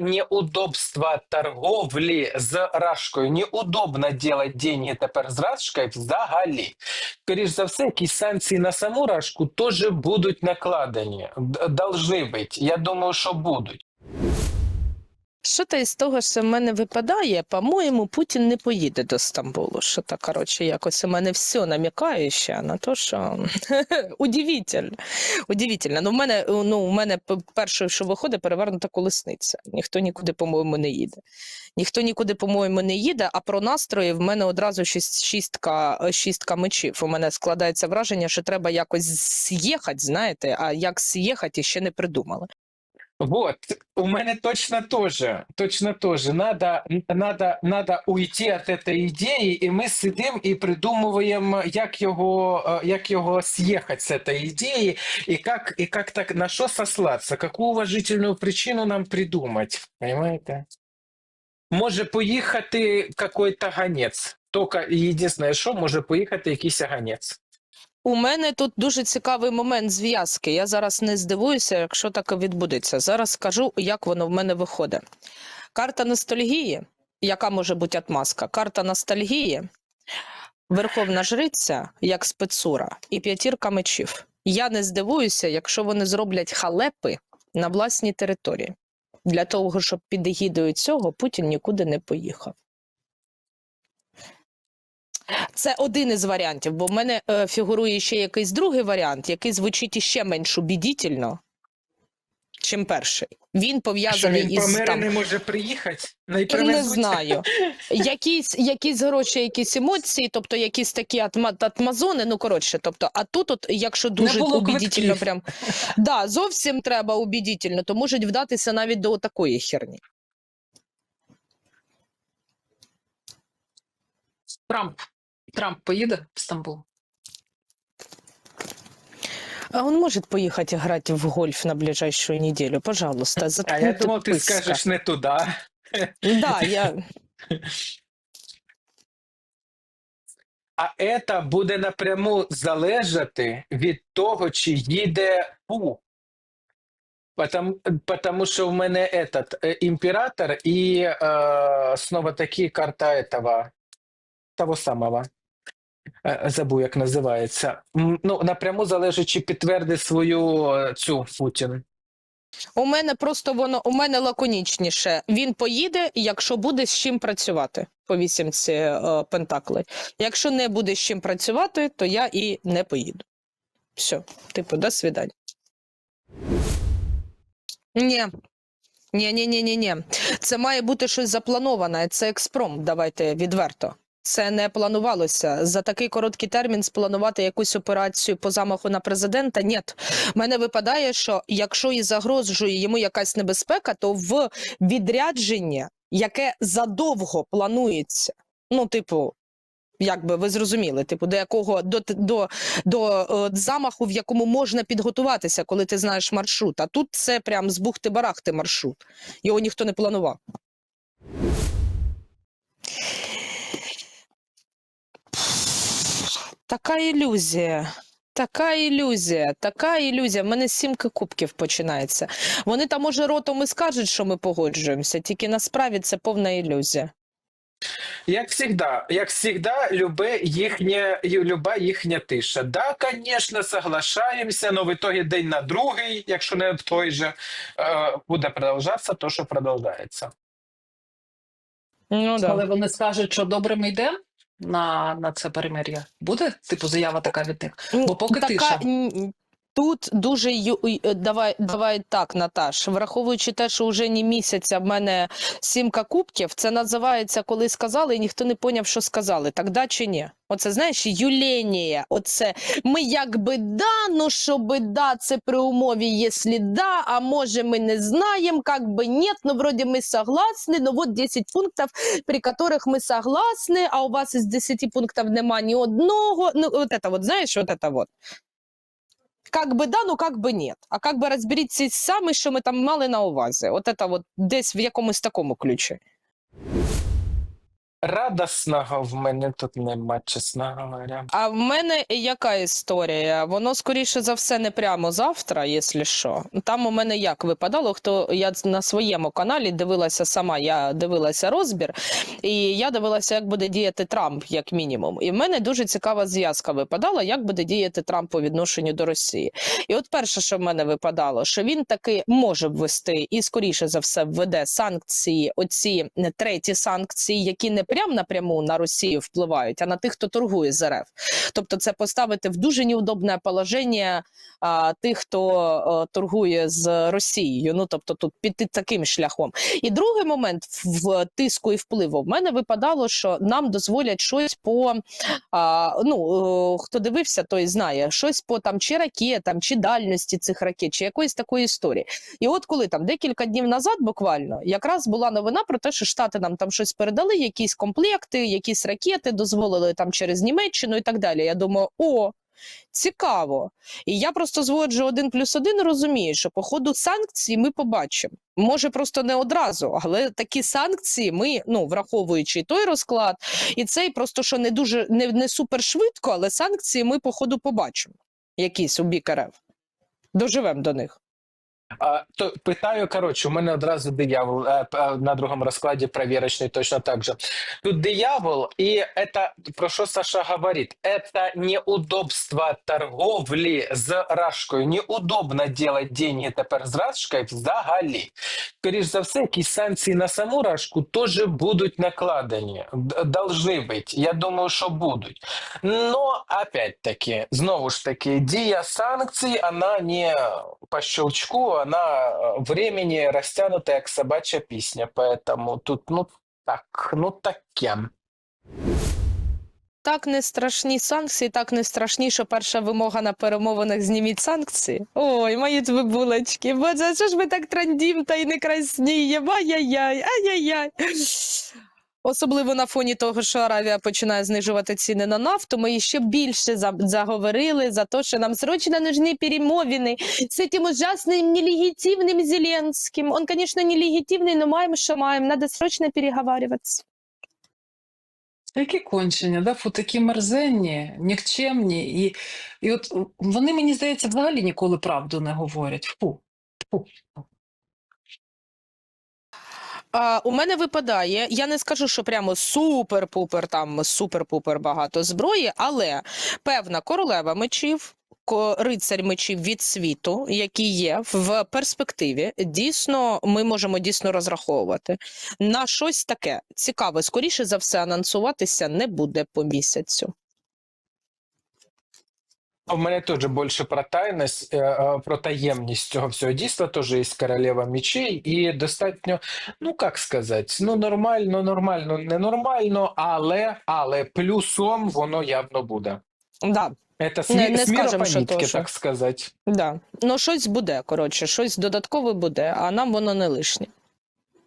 неудобства торговлі з рашкою. Неудобно делать деньги тепер з рашкою взагалі. Скоріш за все, якісь санкції на саму рашку теж будуть накладені. Должны бути. Я думаю, що будуть. Що то із того, що в мене випадає, по-моєму, Путін не поїде до Стамбулу. Що то, коротше, якось у мене все намікає ще на те, що удивительно. Удивительно. Ну, в мене, ну, у мене перше, що виходить, перевернута колесниця. Ніхто нікуди, по-моєму, не їде. Ніхто нікуди, по-моєму, не їде, а про настрої в мене одразу шістка, шістка мечів. У мене складається враження, що треба якось з'їхати, знаєте, а як з'їхати, ще не придумали. Вот, у мене точно тоже, точно тоже. Надо, надо, надо уйти от этой ідеї, і ми сидимо і придумуємо, як його, е, як його з'їхати з цієї ідеї, і як, і як так, на що сослаться, яку уважительну причину нам придумати, понимаете? Може поїхати какой-то ганець. Тільки єдине, що може поїхати якийсь ганець. У мене тут дуже цікавий момент зв'язки. Я зараз не здивуюся, якщо так відбудеться. Зараз скажу, як воно в мене виходить. Карта ностальгії, яка може бути отмазка? Карта ностальгії, Верховна Жриця, як спецура, і п'ятірка мечів. Я не здивуюся, якщо вони зроблять халепи на власній території. Для того, щоб під егідою цього Путін нікуди не поїхав. Це один із варіантів, бо в мене е, фігурує ще якийсь другий варіант, який звучить іще менш убедительно, чим перший. Він Що пов'язаний він із там, не може приїхати? не знаю. Якісь, якісь гроші, якісь емоції, тобто якісь такі атма, атмазони, ну коротше, тобто, а тут, от, якщо дуже квитків. прям да, зовсім треба убедительно, то можуть вдатися навіть до такої херні. Трамп. Трамп поїде в Стамбул. А он может поехать играть в гольф на ближайшую неделю, пожалуйста. А я думав, ти писка. скажеш не туди. Да, я А це буде напряму залежати від того, чи їде Пу. Потому, потому що в мене этот імператор і е, снова таки карта этого, того самого. Е, Забув, як називається. Ну, напряму залежить, чи підтвердить свою е, цю Путін. у мене просто воно у мене лаконічніше. Він поїде, якщо буде з чим працювати по вісімці е, пентаклей. Якщо не буде з чим працювати, то я і не поїду. Все, типу, до свидання. Ні. Ні, ні, ні, ні, ні. Це має бути щось заплановане. Це експром. Давайте відверто. Це не планувалося за такий короткий термін спланувати якусь операцію по замаху на президента. Ні, мене випадає, що якщо і загрожує йому якась небезпека, то в відрядження, яке задовго планується, ну, типу. Якби ви зрозуміли, типу, до якого до, до, до е, замаху, в якому можна підготуватися, коли ти знаєш маршрут. А тут це прям з бухти-барахти маршрут. Його ніхто не планував. Така ілюзія. Така ілюзія, така ілюзія. В мене сімка кубків починається. Вони там, може, ротом і скажуть, що ми погоджуємося, тільки насправді це повна ілюзія. Як всегда, як всегда, любе їхнє, люба їхня тиша. Да, конечно, соглашаємося, но в итоге день на другий, якщо не в той же, е, буде продовжатися то, що продовжається. Ну, да. Але вони скажуть, що добре ми йдемо на, на це перемир'я. Буде, типу, заява така від них? Ну, Бо поки тиша. н- Тут дуже ю- й- е, давай, давай так, Наташ. Враховуючи те, що вже ні місяця в мене сімка кубків, це називається, коли сказали, і ніхто не поняв, що сказали. Так да чи ні? Оце знаєш, юленія. Оце ми якби да, ну щоби да, це при умові, якщо да, а може ми не знаємо, как бы нет, ну вроде мы согласны, но вот 10 пунктов, при которых мы согласны, а у вас из 10 пунктов нема ні одного. Ну, вот это вот, знаєш, вот это вот. Как би да, ну как би нет. А как би розберіться самі, що ми там мали на увазі. От це от десь в якомусь такому ключі. Радісного в мене тут нема, чесно говоря. А в мене яка історія? Воно скоріше за все не прямо завтра, якщо що. Там у мене як випадало, хто я на своєму каналі дивилася сама. Я дивилася розбір, і я дивилася, як буде діяти Трамп, як мінімум. І в мене дуже цікава зв'язка випадала, як буде діяти Трамп по відношенню до Росії. І от перше, що в мене випадало, що він таки може ввести і скоріше за все введе санкції, оці е, треті санкції, які не прям напряму на Росію впливають, а на тих, хто торгує з РФ. Тобто, це поставити в дуже неудобне положення а, тих, хто а, торгує з Росією. Ну тобто, тут піти таким шляхом. І другий момент в тиску і впливу в мене випадало, що нам дозволять щось по а, ну хто дивився, той знає щось по там чи ракетам, чи дальності цих ракет, чи якоїсь такої історії. І от коли там декілька днів назад, буквально, якраз була новина про те, що Штати нам там щось передали, якісь комплекти, якісь ракети дозволили там через Німеччину і так далі. Я думаю, о. Цікаво, і я просто зводжу один плюс один. Розумію, що по ходу санкцій ми побачимо. Може, просто не одразу, але такі санкції ми, ну враховуючи той розклад, і цей просто що не дуже не, не супер швидко, але санкції ми по ходу побачимо. Якісь у бік РФ. Доживемо до них. А, то питаю, коротше, у мене одразу диявол е, п- е, на другому розкладі провірочний точно так же. Тут диявол, і это, про що Саша говорить, это неудобство торговлі з Рашкою. Неудобно делать деньги тепер з Рашкою взагалі. Скоріш за все, якісь санкції на саму Рашку теж будуть накладені. Д- Должны бути. Я думаю, що будуть. Но, опять-таки, знову ж таки, дія санкцій, вона не по щелчку, она э, времени растянута, як собачья пісня. Поэтому тут, ну, так, ну таке. Так не страшні санкції, так не страшні, що перша вимога на перемовинах зніміть санкції. Ой, мої ви булочки, боже, що ж ми так трандім та й не красніємо? Ай-яй-яй, ай-яй-яй. Особливо на фоні того, що Аравія починає знижувати ціни на нафту, ми ще більше заговорили за те, що нам срочно нужны перемовини з цим ужасним нелегітимним Зеленським. Он, звісно, нелегітимний, но маємо, що маємо. Надо срочно переговарюватися. Які кончення, да? Фу, такі мерзенні, нікчемні. І, і от вони, мені здається, взагалі ніколи правду не говорять. Фу. Фу. А, у мене випадає, я не скажу, що прямо супер-пупер, там супер-пупер багато зброї, але певна королева мечів. Рицарь мечів від світу, які є в перспективі, дійсно ми можемо дійсно розраховувати на щось таке цікаве. Скоріше за все, анонсуватися не буде по місяцю. В мене теж більше про тайність, е, е, про таємність цього всього дійства, теж є королева мечей, і достатньо, ну як сказати, ну нормально, нормально, не нормально, але, але плюсом воно явно буде. Да, Это с, Не- не скажем, що нитке, теж. так сказати. да. Ну щось буде. Коротше, щось додаткове буде, а нам воно не лишнє.